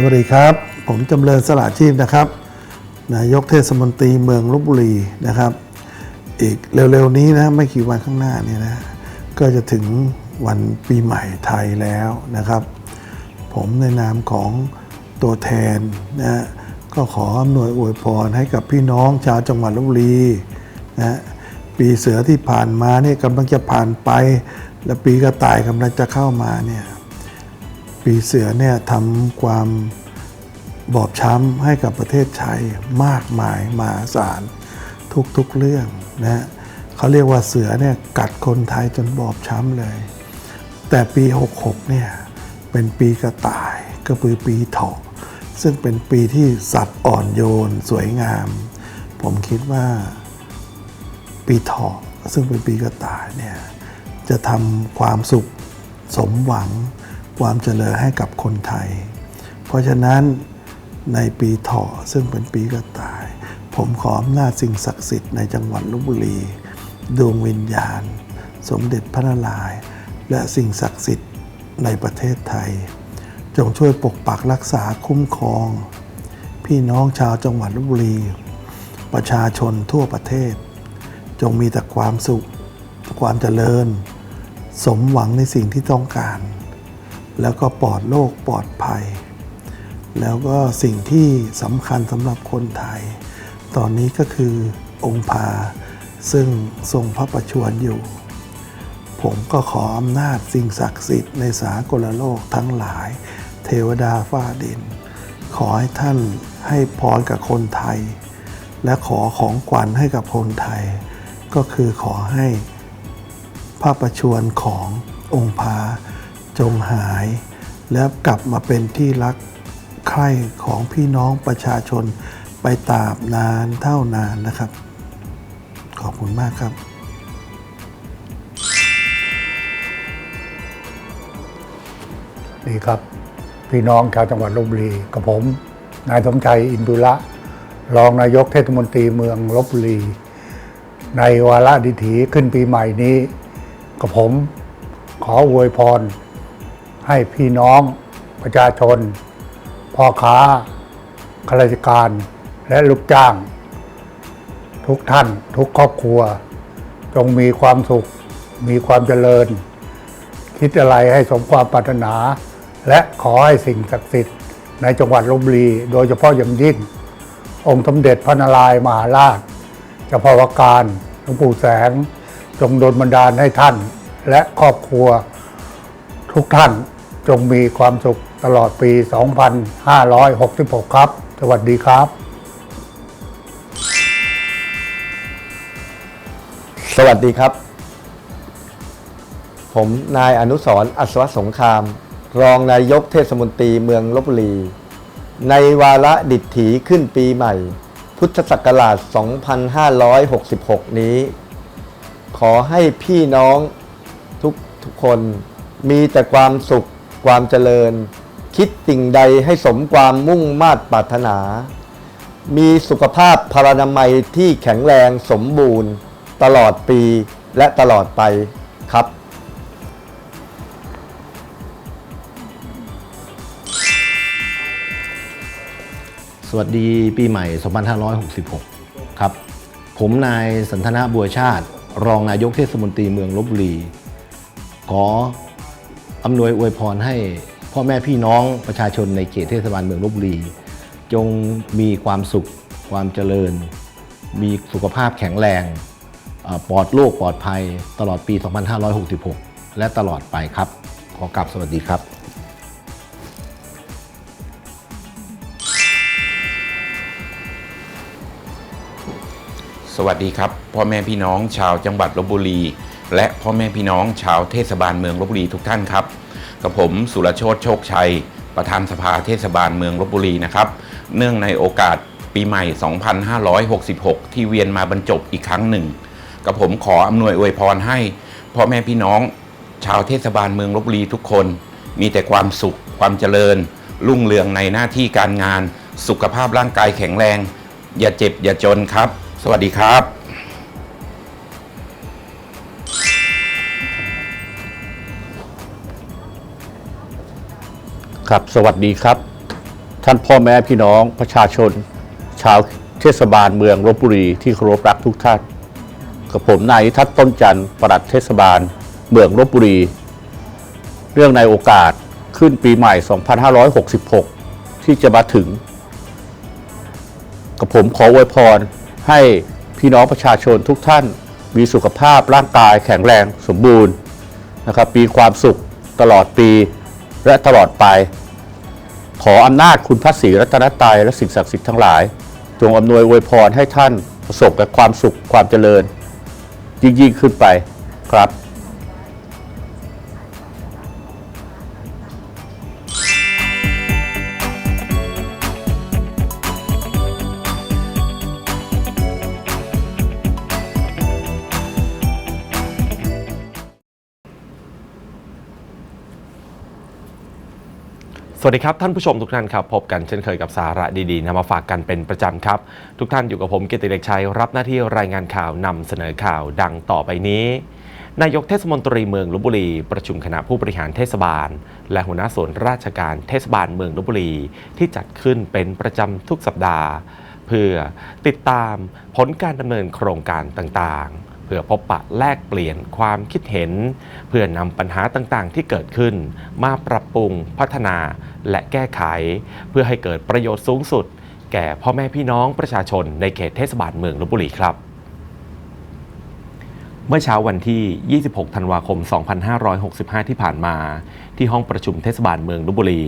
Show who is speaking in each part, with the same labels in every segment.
Speaker 1: สวัสดีครับ ผมจำเริญสละชีพนะครับ นายกเทศมนตรีเมืองลบบุรีนะครับ อีกเร็วๆนี้นะไม่กี่วันข้างหน้าเนี่ยนะก็จะถึงวันปีใหม่ไทยแล้วนะครับ ผมในนามของตัวแทนนะก็ขออำนวยอวยพรให้กับพี่น้องชาวจังหวัดลบบุรีนะปีเสือที่ผ่านมาเนี่ยกำลังจะผ่านไป และปีกระต่ายกำลังจะเข้ามาเนี่ย ปีเสือเนี่ยทำความบอบช้ำให้กับประเทศไทยมากมายมหาศาลทุกๆเรื่องนะฮะเขาเรียกว่าเสือเนี่ยกัดคนไทยจนบอบช้ำเลย แต่ปี 66เนี่ยเป็นปีกระต่ายก็คือปีเถาะซึ่งเป็นปีที่สัตว์อ่อนโยนสวยงาม ผมคิดว่าปีเถาะซึ่งเป็นปีกระต่ายเนี่ยจะทำความสุขสมหวัง ความเจริญให้กับคนไทย เพราะฉะนั้นในปีเถาะซึ่งเป็นปีกระต่าย ผมขออำนาจสิ่งศักดิ์สิทธิ์ในจังหวัดลบบุรี ดวงวิญญาณ สมเด็จพระนารายณ์และสิ่งศักดิ์สิทธิ์ในประเทศไทย จงช่วยปกปักรักษาคุ้มครอง พี่น้องชาวจังหวัดลบบุรี ประชาชนทั่วประเทศ จงมีแต่ความสุข ความเจริญ สมหวังในสิ่งที่ต้องการ แล้วก็ปลอดโรคปลอดภัย แล้วก็สิ่งที่สำคัญสำหรับคนไทย ตอนนี้ก็คือองค์พาซึ่งทรงพระประชวรอยู่ ผมก็ขออำนาจสิ่งศักดิ์สิทธิ์ในสากลโลกทั้งหลาย เทวดาฟ้าดิน ขอให้ท่านให้พรกับคนไทย และขอของขวัญให้กับคนไทย ก็คือขอให้พระประชวรขององค์พา จงหาย และกลับมาเป็นที่รักใคร่ของพี่น้องประชาชนไปตราบนานเท่านานนะครับ ขอบคุณมากครับ
Speaker 2: ดีครับ พี่น้องชาวจังหวัดลบบุรีกับผม นายสมชัยอินดุระรองนายกเทศมนตรีเมืองลบบุรี ในวาระดิถีขึ้นปีใหม่นี้กับผมขออวยพร ให้พี่น้องประชาชนพ่อค้าข้าราชการและลูกจ้าง ทุกท่านทุกครอบครัว จงมีความสุข มีความเจริญ คิดอะไรให้สมความปรารถนา และขอให้สิ่งศักดิ์สิทธิ์ในจังหวัดลบบุรี โดยเฉพาะอย่างยิ่ง องค์สมเด็จพระนารายณ์มหาราชเจ้าพ่อวการหลวงปู่แสง จงโดนบันดาลให้ท่าน และครอบครัวทุกท่าน จงมีความสุขตลอดปี 2566 ครับ สวัสดีครับ
Speaker 3: สวัสดีครับ ผมนายอนุสรอัศวสงคราม รองนายกเทศมนตรีเมืองลบบุรี ในวาระดิถีขึ้นปีใหม่ พุทธศักราช 2566 นี้ ขอให้พี่น้องทุกทุกคนมีแต่ความสุข ความเจริญ คิดสิ่งใดให้สมความมุ่งมา่ปรารถนา มีสุขภาพพลานามัยที่แข็งแรงสมบูรณ์ ตลอดปีและตลอดไปครับ
Speaker 4: สวัสดีปีใหม่ 2566 ครับ ผมนายสันทนาบัวชาติ รองนายกเทศมนตรีเมืองลบบุรี ขอ อำนวยอวยพรให้พ่อแม่พี่น้องประชาชนในเขตเทศบาลเมืองลบบุรี จงมีความสุข ความเจริญ มีสุขภาพแข็งแรงปลอดโรคปลอดภัยตลอดปี 2566 และตลอดไปครับ ขอกลับสวัสดีครับ
Speaker 5: สวัสดีครับ พ่อแม่พี่น้องชาวจังหวัดลบบุรี และพ่อแม่พี่น้องชาวเทศบาลเมืองลบบุรีทุกท่านครับ กับผมสุรโชตโชคชัย ประธานสภาเทศบาลเมืองลบบุรีนะครับ เนื่องในโอกาสปีใหม่ 2566 ที่เวียนมาบรรจบอีกครั้งหนึ่ง กับผมขออำนวยอวยพรให้พ่อแม่พี่น้อง ชาวเทศบาลเมืองลบบุรีทุกคน มีแต่ความสุขความเจริญ รุ่งเรืองในหน้าที่การงาน สุขภาพร่างกายแข็งแรง อย่าเจ็บอย่าจนครับ สวัสดีครับ
Speaker 6: ครับ สวัสดีครับ ท่านพ่อแม่พี่น้องประชาชน ชาวเทศบาลเมืองลบบุรีที่เคารพรักทุกท่านกับผมนายทัศน์ต้นจันทร์ปลัดเทศบาลเมืองลบบุรี เรื่องในโอกาสขึ้นปีใหม่ 2566 ที่จะมาถึง กับผมขออวยพรให้พี่น้องประชาชนทุกท่านมีสุขภาพร่างกายแข็งแรงสมบูรณ์นะครับมีความสุขตลอดปี และตลอดไป ขออำนาจคุณพระศรีรัตนตรัยและสิ่งศักดิ์สิทธิ์ทั้งหลาย จงอำนวยอวยพรให้ท่านประสบกับความสุขความเจริญ ยิ่งยิ่งขึ้นไปครับ
Speaker 7: วัสดีครับ ท่านผู้ชมทุกท่านครับ พบกันเช่นเคยกับสาระดีๆนำมาฝากกันเป็นประจำครับ ทุกท่านอยู่กับผมเกียรติเด็กชัยรับหน้าที่รายงานข่าวนำเสนอข่าวดังต่อไปนี้ นายกเทศมนตรีเมืองลบบุรี ประชุมคณะผู้บริหารเทศบาล และหัวหน้าส่วนราชการเทศบาลเมืองลบบุรี ที่จัดขึ้นเป็นประจำทุกสัปดาห์ เพื่อติดตามผลการดำเนินโครงการต่างๆเพื่อพบปะแลกเปลี่ยนความคิดเห็น เพื่อนำปัญหาต่างๆ ที่เกิดขึ้น มาปรับ ปรุง พัฒนา และแก้ไข เพื่อให้เกิดประโยชน์สูงสุด แก่พ่อแม่พี่น้องประชาชนในเขตเทศบาลเมืองลบบุรีครับ เมื่อเช้าวันที่ 26 ธันวาคม 2565 ที่ผ่านมา ที่ห้องประชุมเทศบาลเมืองลบบุรี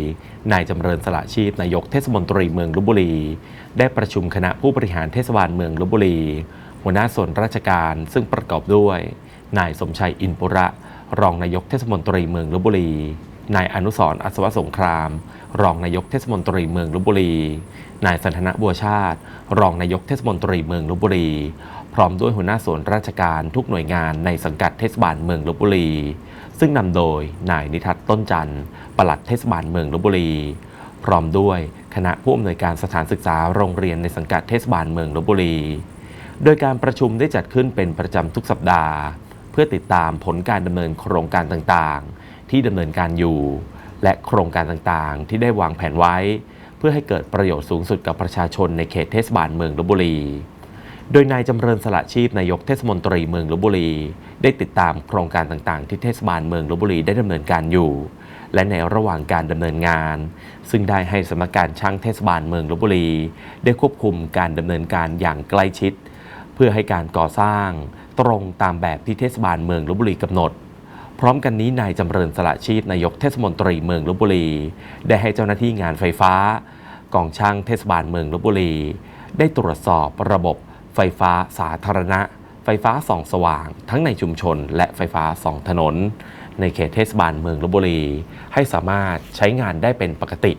Speaker 7: นายจำเริญสละชีพนายกเทศมนตรีเมืองลบบุรี ได้ประชุมคณะผู้บริหารเทศบาลเมืองลบบุรี หัวหน้าส่วนราชการซึ่งประกอบด้วยนายสมชัยอินปุระ รองนายกเทศมนตรีเมืองลบบุรี นายอนุสรอัศวสงคราม รองนายกเทศมนตรีเมืองลบบุรี นายสันทนะบัวชาติ รองนายกเทศมนตรีเมืองลบบุรี พร้อมด้วยหัวหน้าส่วนราชการทุกหน่วยงานในสังกัดเทศบาลเมืองลบบุรี ซึ่งนำโดยนายนิทัศน์ต้นจันทร์ปลัดเทศบาลเมืองลบบุรี พร้อมด้วยคณะผู้อำนวยการสถานศึกษาโรงเรียนในสังกัดเทศบาลเมืองลบบุรี โดยการประชุมได้จัดขึ้นเป็นประจำทุกสัปดาห์ เพื่อติดตามผลการดำเนินโครงการต่างๆ ที่ดำเนินการอยู่ และโครงการต่างๆ ที่ได้วางแผนไว้ เพื่อให้เกิดประโยชน์สูงสุดกับประชาชนในเขตเทศบาลเมืองลบบุรี โดยนายจำเริญสละชีพนายกเทศมนตรีเมืองลบบุรี ได้ติดตามโครงการต่างๆ ที่เทศบาลเมืองลบบุรีได้ดำเนินการอยู่ และในระหว่างการดำเนินงาน ซึ่งได้ให้สำนักการช่างเทศบาลเมืองลบบุรี ได้ควบคุมการดำเนินการอย่างใกล้ชิด เพื่อให้การก่อสร้าง ตรงตามแบบที่เทศบาลเมืองลบบุรีกำหนด พร้อมกันนี้นายจำเริญสละชีพนายกเทศมนตรีเมืองลบบุรี ได้ให้เจ้าหน้าที่งานไฟฟ้ากองช่างเทศบาลเมืองลบบุรี ได้ตรวจสอบระบบไฟฟ้าสาธารณะ ไฟฟ้าส่องสว่าง ทั้งในชุมชนและไฟฟ้าส่องถนน ในเขตเทศบาลเมืองลบบุรี ให้สามารถใช้งานได้เป็นปกติ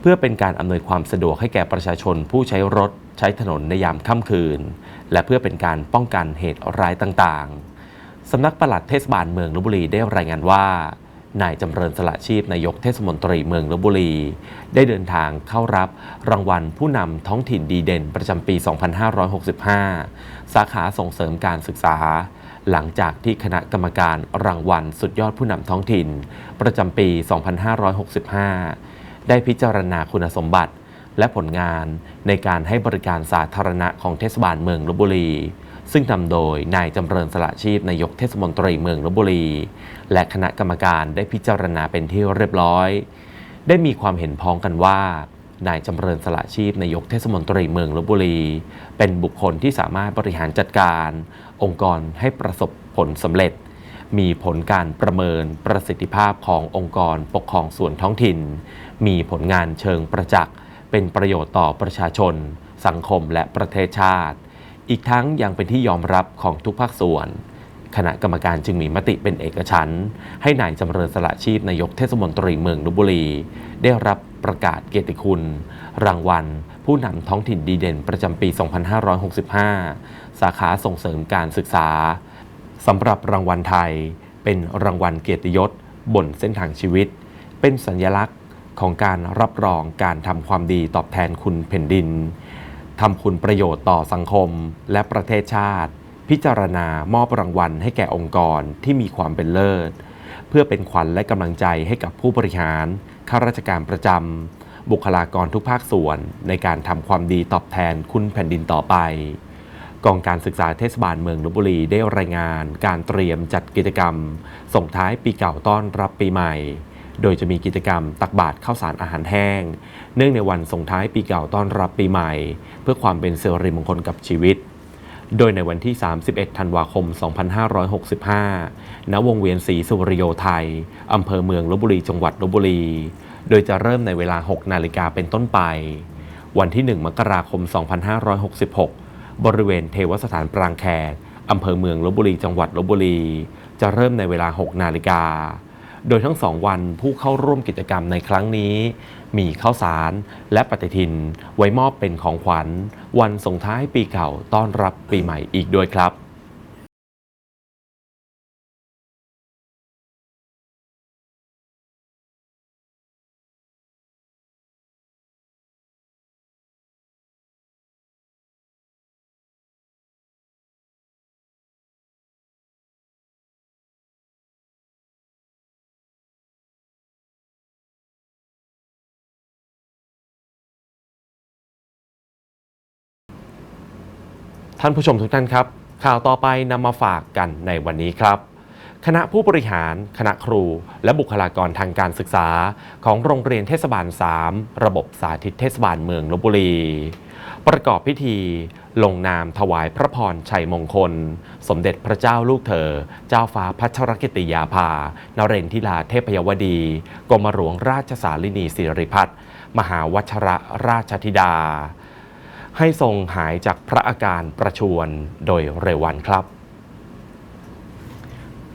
Speaker 7: เพื่อเป็นการอำนวยความสะดวกให้แก่ประชาชนผู้ใช้รถใช้ถนนในยามค่ำคืน และเพื่อเป็นการป้องกันเหตุร้ายต่างๆ สำนักปลัดเทศบาลเมืองลบบุรีได้รายงานว่า นายจำเริญสละชีพนายกเทศมนตรีเมืองลบบุรี ได้เดินทางเข้ารับรางวัลผู้นำท้องถิ่นดีเด่นประจำปี 2565 สาขาส่งเสริมการศึกษา หลังจากที่คณะกรรมการรางวัลสุดยอดผู้นำท้องถิ่น ประจำปี 2565 ได้พิจารณาคุณสมบัติและผลงานในการให้บริการสาธารณะของเทศบาลเมืองลบบุรี ซึ่งนำโดยนายจำเริญสละชีพนายกเทศมนตรีเมืองลบบุรี และคณะกรรมการได้พิจารณาเป็นที่เรียบร้อย ได้มีความเห็นพ้องกันว่านายจำเริญสละชีพนายกเทศมนตรีเมืองลบบุรี เป็นบุคคลที่สามารถบริหารจัดการ องค์กรให้ประสบผลสำเร็จ มีผลการประเมินประสิทธิภาพขององค์กรปกครองส่วนท้องถิ่น มีผลงานเชิงประจักษ์ เป็นประโยชน์ต่อประชาชน สังคมและประเทศชาติ อีกทั้งยังเป็นที่ยอมรับของทุกภาคส่วน คณะกรรมการจึงมีมติเป็นเอกฉันท์ให้นายจำเริญสละชีพนายกเทศมนตรีเมืองลบบุรี ได้รับประกาศเกียรติคุณ รางวัล ผู้นำท้องถิ่นดีเด่นประจำปี 2565 สาขาส่งเสริมการศึกษาสำหรับรางวัลไทย เป็นรางวัลเกียรติยศบนเส้นทางชีวิต เป็นสัญลักษณ์ของการรับรองการทำความดีตอบแทนคุณแผ่นดิน ทำคุณประโยชน์ต่อสังคมและประเทศชาติ พิจารณามอบรางวัลให้แก่องค์กรที่มีความเป็นเลิศ เพื่อเป็นขวัญและกำลังใจให้กับผู้บริหารข้าราชการประจำบุคลากรทุกภาคส่วนในการทำความดีตอบแทนคุณแผ่นดินต่อไป กองการศึกษาเทศบาลเมืองลบบุรีได้รายงานการเตรียมจัดกิจกรรม ส่งท้ายปีเก่าต้อนรับปีใหม่ โดยจะมีกิจกรรมตักบาตรข้าวสารอาหารแห้ง เนื่องในวันส่งท้ายปีเก่าต้อนรับปีใหม่ เพื่อความเป็นเสิริมงคลกับชีวิต โดยในวันที่ 31 ธันวาคม 2565 ณ วงเวียนศรีสุริโยไทย อำเภอเมืองลบบุรี จังหวัดลบบุรี โดยจะเริ่มในเวลา 6 นาฬิกาเป็นต้นไป วันที่ 1 มกราคม 2566 บริเวณเทวสถานปรางแขกอำเภอเมืองลบบุรี จังหวัดลบบุรี จะเริ่มในเวลา 6 นาฬิกา โดยทั้งสองวันผู้เข้าร่วมกิจกรรมในครั้งนี้ มีข้าวสารและปฏิทิน ไว้มอบเป็นของขวัญ วันส่งท้ายปีเก่าต้อนรับปีใหม่อีกด้วยครับ ท่านผู้ชมทุกท่านครับ ข่าวต่อไปนำมาฝากกันในวันนี้ครับ คณะผู้บริหาร คณะครู และบุคลากรทางการศึกษา ของโรงเรียนเทศบาล 3 ระบบสาธิตเทศบาลเมืองลบบุรี ประกอบพิธี ลงนามถวายพระพรชัยมงคล สมเด็จพระเจ้าลูกเธอ เจ้าฟ้าพัชรกิติยาภา นเรนทิลาเทพยวดีกรมหลวงราชสาลินีสิริพัฒน์มหาวัชรราชธิดา ให้ทรงหายจากพระอาการประชวรโดยเร็ววันครับ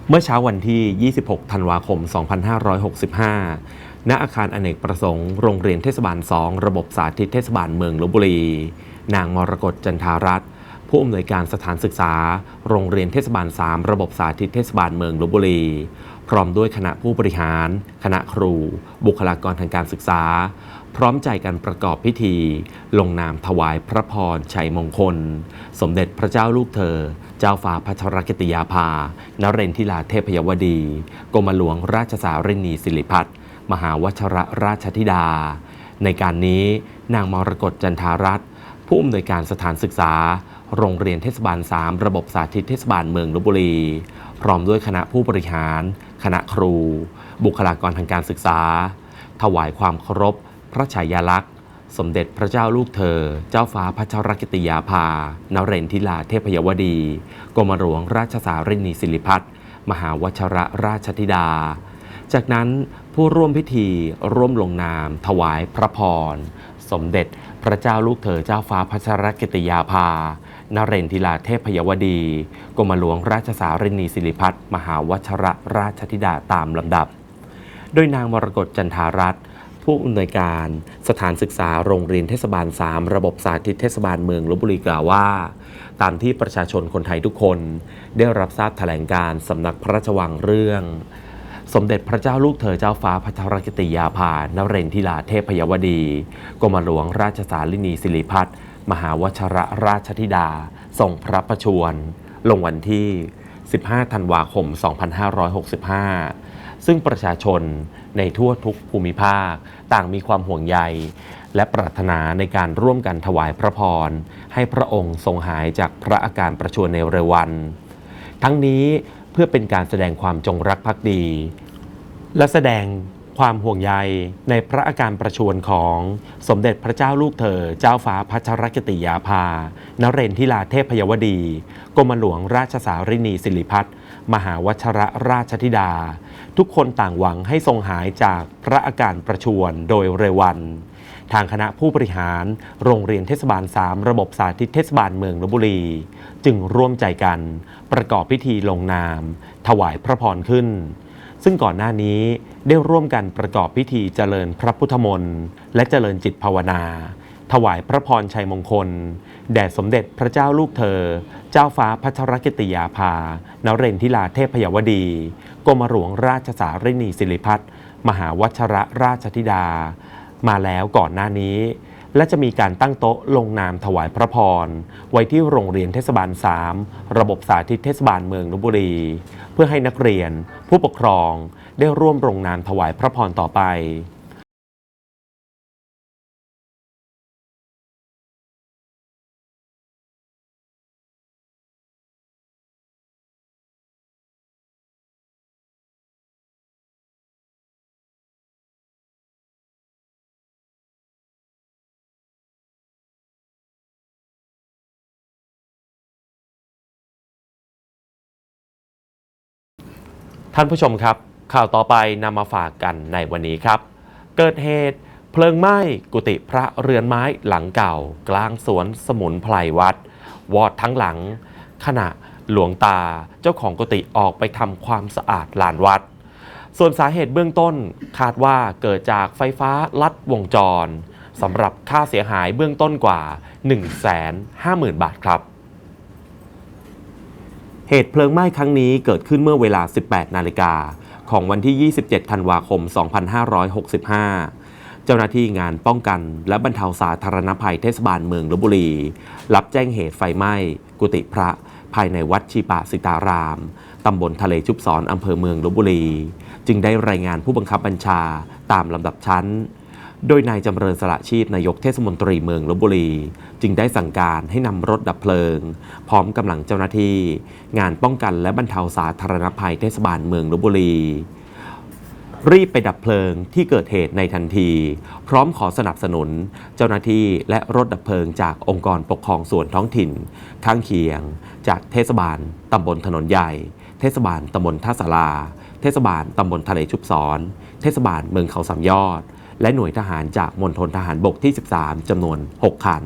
Speaker 7: เมื่อเช้าวันที่ 26 ธันวาคม 2565 ณ อาคารอเนกประสงค์ โรงเรียนเทศบาล 2 ระบบสาธิตเทศบาลเมืองลบบุรี นางมรกตจันทารัตน์ผู้อำนวยการสถานศึกษา โรงเรียนเทศบาล 3 ระบบสาธิตเทศบาลเมืองลบบุรี พร้อมด้วยคณะผู้บริหาร คณะครู บุคลากรทางการศึกษา พร้อมใจกันประกอบพิธี ลงนามถวายพระพรชัยมงคล สมเด็จพระเจ้าลูกเธอ เจ้าฟ้าพัชรกิติยาภานเรนทิลาเทพยวดีกรมหลวงราชสารินีสิริพัฒน์มหาวชรราชธิดา ในการนี้นางมรกตจันทารัตน์ผู้อำนวยการสถานศึกษา โรงเรียนเทศบาล 3 ระบบสาธิตเทศบาลเมืองลบบุรี พร้อมด้วยคณะผู้บริหาร คณะครู บุคลากรทางการศึกษา ถวายความเคารพ พระฉายาลักษณ์ สมเด็จพระเจ้าลูกเธอ เจ้าฟ้าพัชรกิติยาภา นเรนทิลาเทพยวดี กรมหลวงราชสารินีสิริพัฒน์มหาวชระราชธิดา จากนั้นผู้ร่วมพิธีร่วมลงนาม ถวายพระพร สมเด็จพระเจ้าลูกเธอเจ้าฟ้าพัชรกิติยาภา นเรนทิลาเทพยวดี กรมหลวงราชสารินีสิริพัฒน์มหาวชระราชธิดาตามลำดับ โดยนางมรกตจันทารัตน์ ผู้อำนวยการสถานศึกษาโรงเรียนเทศบาล 3 ระบบสาธิตเทศบาลเมืองลบบุรีกล่าวว่า ตามที่ประชาชนคนไทยทุกคน ได้รับทราบแถลงการ์สำนักพระราชวังเรื่อง สมเด็จพระเจ้าลูกเธอเจ้าฟ้าพัทรกิติยาภานเรนทิลาเทพยวดีกรมหลวงราชสาลินีสิริพัฒน์มหาวชรราชธิดาทรงพระประชวร ลงวันที่ 15 ธันวาคม 2565 ซึ่งประชาชนในทั่วทุกภูมิภาค ต่างมีความห่วงใย และปรารถนาในการร่วมกันถวายพระพร ให้พระองค์ทรงหายจากพระอาการประชวรในเร็ววัน ทั้งนี้เพื่อเป็นการแสดงความจงรักภักดี และแสดงความห่วงใยในพระอาการประชวรของสมเด็จพระเจ้าลูกเธอ เจ้าฟ้าพัชรกิติยาภานเรนทิลาเทพยวดี กรมหลวงราชสารินีสิริพัฒน์ มหาวชรราชธิดา ทุกคนต่างหวังให้ทรงหายจากพระอาการประชวรโดยเร็ววัน ทางคณะผู้บริหาร โรงเรียนเทศบาล 3 ระบบสาธิตเทศบาลเมืองลบบุรี จึงร่วมใจกัน ประกอบพิธีลงนาม ถวายพระพรขึ้น ซึ่งก่อนหน้านี้ได้ร่วมกันประกอบพิธีเจริญพระพุทธมนต์และเจริญจิตภาวนา ถวายพระพรชัยมงคล แด่สมเด็จพระเจ้าลูกเธอ เจ้าฟ้าพัชรกิติยาภา นเรนทิลาเทพยวดีกรมหลวงราชสารินีสิริพัฒมหาวัชรราชธิดา มาแล้วก่อนหน้านี้ และจะมีการตั้งโต๊ะลงนามถวายพระพร ไว้ที่โรงเรียนเทศบาล 3 ระบบสาธิตเทศบาลเมืองลบบุรี เพื่อให้นักเรียน ผู้ปกครองได้ร่วมลงนามถวายพระพรต่อไป ท่านผู้ชมครับ ข่าวต่อไปนำมาฝากกันในวันนี้ครับ เกิดเหตุเพลิงไหม้กุฏิพระเรือนไม้หลังเก่า กลางสวนสมุนไพรวัด วอดทั้งหลัง ขณะหลวงตาเจ้าของกุฏิออกไปทำความสะอาดลานวัด ส่วนสาเหตุเบื้องต้นคาดว่าเกิดจากไฟฟ้าลัดวงจรสำหรับค่าเสียหายเบื้องต้นกว่า 150,000 บาทครับ เหตุเพลิงไหม้ครั้งนี้เกิดขึ้นเมื่อเวลา 18 นาฬิกาของวันที่ 27 ธันวาคม 2565 เจ้าหน้าที่งานป้องกัน และบรรเทาสาธารณภัยเทศบาลเมืองลบบุรี รับแจ้งเหตุไฟไหม้ กุฏิพระ ภายในวัดชีปะสิตาราม ตำบลทะเลชุบศรอำเภอเมืองลบบุรี จึงได้รายงานผู้บังคับบัญชาตามลำดับชั้น โดยนายจำเริญสละชีพนายกเทศมนตรีเมืองลบบุรี จึงได้สั่งการให้นำรถดับเพลิง พร้อมกำลังเจ้าหน้าที่ งานป้องกันและบรรเทาสาธารณภัยเทศบาลเมืองลบบุรี รีบไปดับเพลิงที่เกิดเหตุในทันที พร้อมขอสนับสนุน เจ้าหน้าที่และรถดับเพลิงจากองค์กรปกครองส่วนท้องถิ่น ข้างเคียง จากเทศบาลตำบลถนนใหญ่ เทศบาลตำบลท่าสาราเทศบาลตำบลทะเลชุบศรเทศบาลเมืองเขาสามยอด และหน่วยทหารจากมณฑลทหารบกที่ 13 จำนวน 6 คัน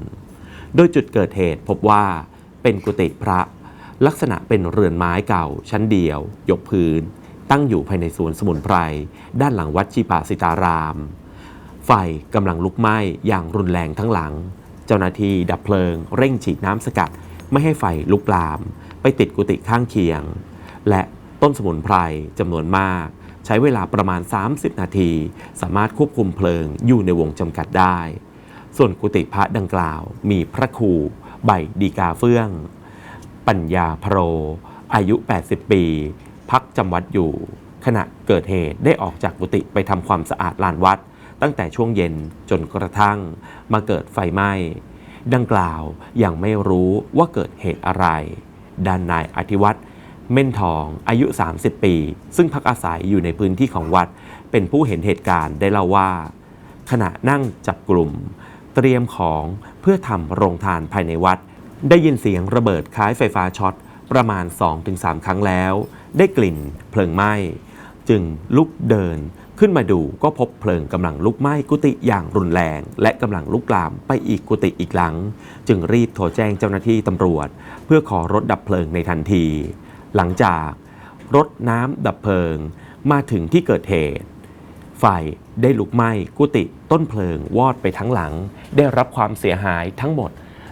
Speaker 7: โดยจุดเกิดเหตุพบว่าเป็นกุฏิพระ ลักษณะเป็นเรือนไม้เก่า ชั้นเดียว ยกพื้น ตั้งอยู่ภายในสวนสมุนไพร ด้านหลังวัดชีปาสิตาราม ไฟกำลังลุกไหม้อย่างรุนแรงทั้งหลัง เจ้าหน้าที่ดับเพลิง เร่งฉีดน้ำสกัด ไม่ให้ไฟลุกลาม ไปติดกุฏิข้างเคียง และต้นสมุนไพรจำนวนมาก ช้เวลาประมาณ 30 นาที สามารถควบคุมเพลิงอยู่ในวงจำกัดได้ ส่วนกุฏิพระดังกล่าว มีพระครูใบดีกาเฟื่อง ปัญญาพโร อายุ 80 ปี พักจำวัดอยู่ ขณะเกิดเหตุได้ออกจากกุฏิไปทำความสะอาดลานวัด ตั้งแต่ช่วงเย็นจนกระทั่งมาเกิดไฟไหม้ ดังกล่าวยังไม่รู้ว่าเกิดเหตุอะไร ด้านนายอธิวัตร เม่นทองอายุ 30 ปี ซึ่งพักอาศัยอยู่ในพื้นที่ของวัด เป็นผู้เห็นเหตุการณ์ได้เล่าว่า ขณะนั่งจับกลุ่ม เตรียมของเพื่อทำโรงทานภายในวัด ได้ยินเสียงระเบิดคล้ายไฟฟ้าช็อตประมาณ 2-3 ครั้งแล้ว ได้กลิ่นเพลิงไหม้ จึงลุกเดินขึ้นมาดูก็พบเพลิงกำลังลุกไหม้กุฏิอย่างรุนแรง และกำลังลุกลามไปอีกกุฏิอีกหลัง จึงรีบโทรแจ้งเจ้าหน้าที่ตำรวจ เพื่อขอรถดับเพลิงในทันที หลังจากรถน้ำดับเพลิง มาถึงที่เกิดเหตุ ไฟได้ลุกไหม้กุฏิต้นเพลิงวอดไปทั้งหลัง ได้รับความเสียหายทั้งหมด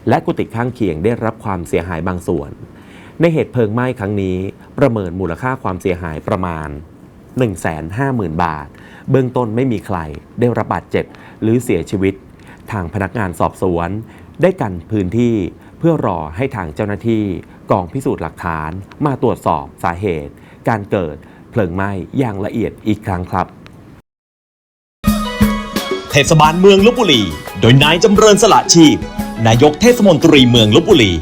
Speaker 7: และกุฏิข้างเคียงได้รับความเสียหายบางส่วน ในเหตุเพลิงไหม้ครั้งนี้ ประเมินมูลค่าความเสียหายประมาณ 150,000 บาท เบื้องต้นไม่มีใครได้รับบาดเจ็บหรือเสียชีวิต ทางพนักงานสอบสวน ได้กันพื้นที่เพื่อรอให้ทางเจ้าหน้าที่ กองพิสูจน์หลักฐาน มาตรวจสอบสาเหตุ การเกิดเพลิงไหม้อย่างละเอียดอีกครั้งครับ
Speaker 8: เทศบาลเมืองลบบุรี โดยนายจำเริญสละชีพ นายกเทศมนตรีเมืองลบบุรี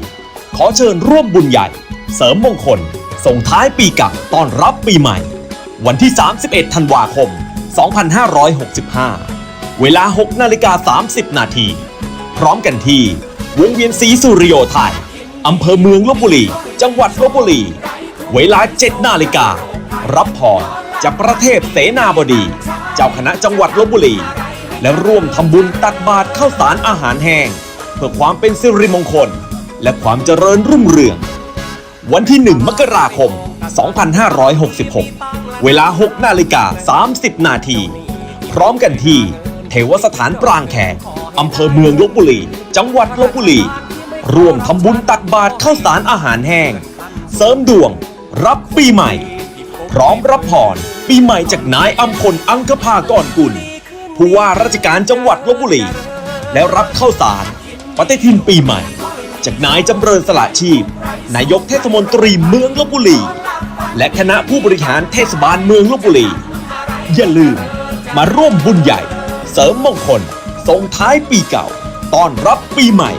Speaker 8: ขอเชิญร่วมบุญใหญ่ เสริมมงคล ส่งท้ายปีเก่าต้อนรับปีใหม่ วันที่ 31 ธันวาคม 2565 เวลา 6 นาฬิกา 30 นาที พร้อมกันที่วงเวียนศรีสุริโยไทย อำเภอเมืองลบบุรี จังหวัดลบบุรี เวลา 7 นาฬิกา รับพรจากประเทศเสนาบดี เจ้าคณะจังหวัดลบบุรี และร่วมทำบุญตักบาตรข้าวสารอาหารแห้ง เพื่อความเป็นสิริมงคล และความเจริญรุ่งเรือง วันที่ 1 มกราคม 2566 เวลา 6 นาฬิกา 30 นาที พร้อมกันที่เทวสถานปรางแขกอำเภอเมืองลบบุรี จังหวัดลบบุรี ร่วมทำบุญตักบาตรข้าวสารอาหารแห้ง เสริมดวง รับปีใหม่ พร้อมรับพรปีใหม่จากนายอัมพลอังคภากรกุล ผู้ว่าราชการจังหวัดลบบุรี และรับข้าวสารปฏิทินปีใหม่ จากนายจำเริญสละชีพ นายกเทศมนตรีเมืองลบบุรี และคณะผู้บริหารเทศบาลเมืองลบบุรี อย่าลืมมาร่วมบุญใหญ่ เสริมมงคลส่งท้ายปีเก่า ต้อนรับปีใหม่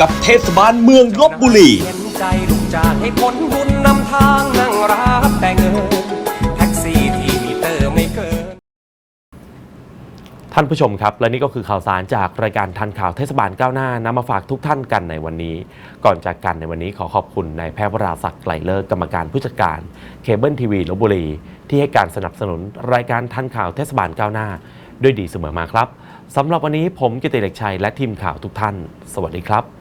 Speaker 8: กับเทศบาลเมืองลบบุรี
Speaker 9: เห็นใจลูกจ้างให้ผลบุญนำทางนั่งรับแต่เงินแท็กซี่ที่มีเตอร์ไม่เกิน
Speaker 7: ท่านผู้ชมครับ และนี่ก็คือข่าวสารจากรายการทันข่าวเทศบาลก้าวหน้านำมาฝากทุกท่านกันในวันนี้ ก่อนจากกันในวันนี้ขอขอบคุณนายแพทย์วราศักดิ์ไกลเลิกกรรมการผู้จัดการเคเบิลทีวีลบบุรี ที่ให้การสนับสนุนรายการทันข่าวเทศบาลก้าวหน้า ด้วยดีเสมอมาครับสำหรับวันนี้ผมกิติเล็กชัยและทีมข่าวทุกท่าน สวัสดีครับ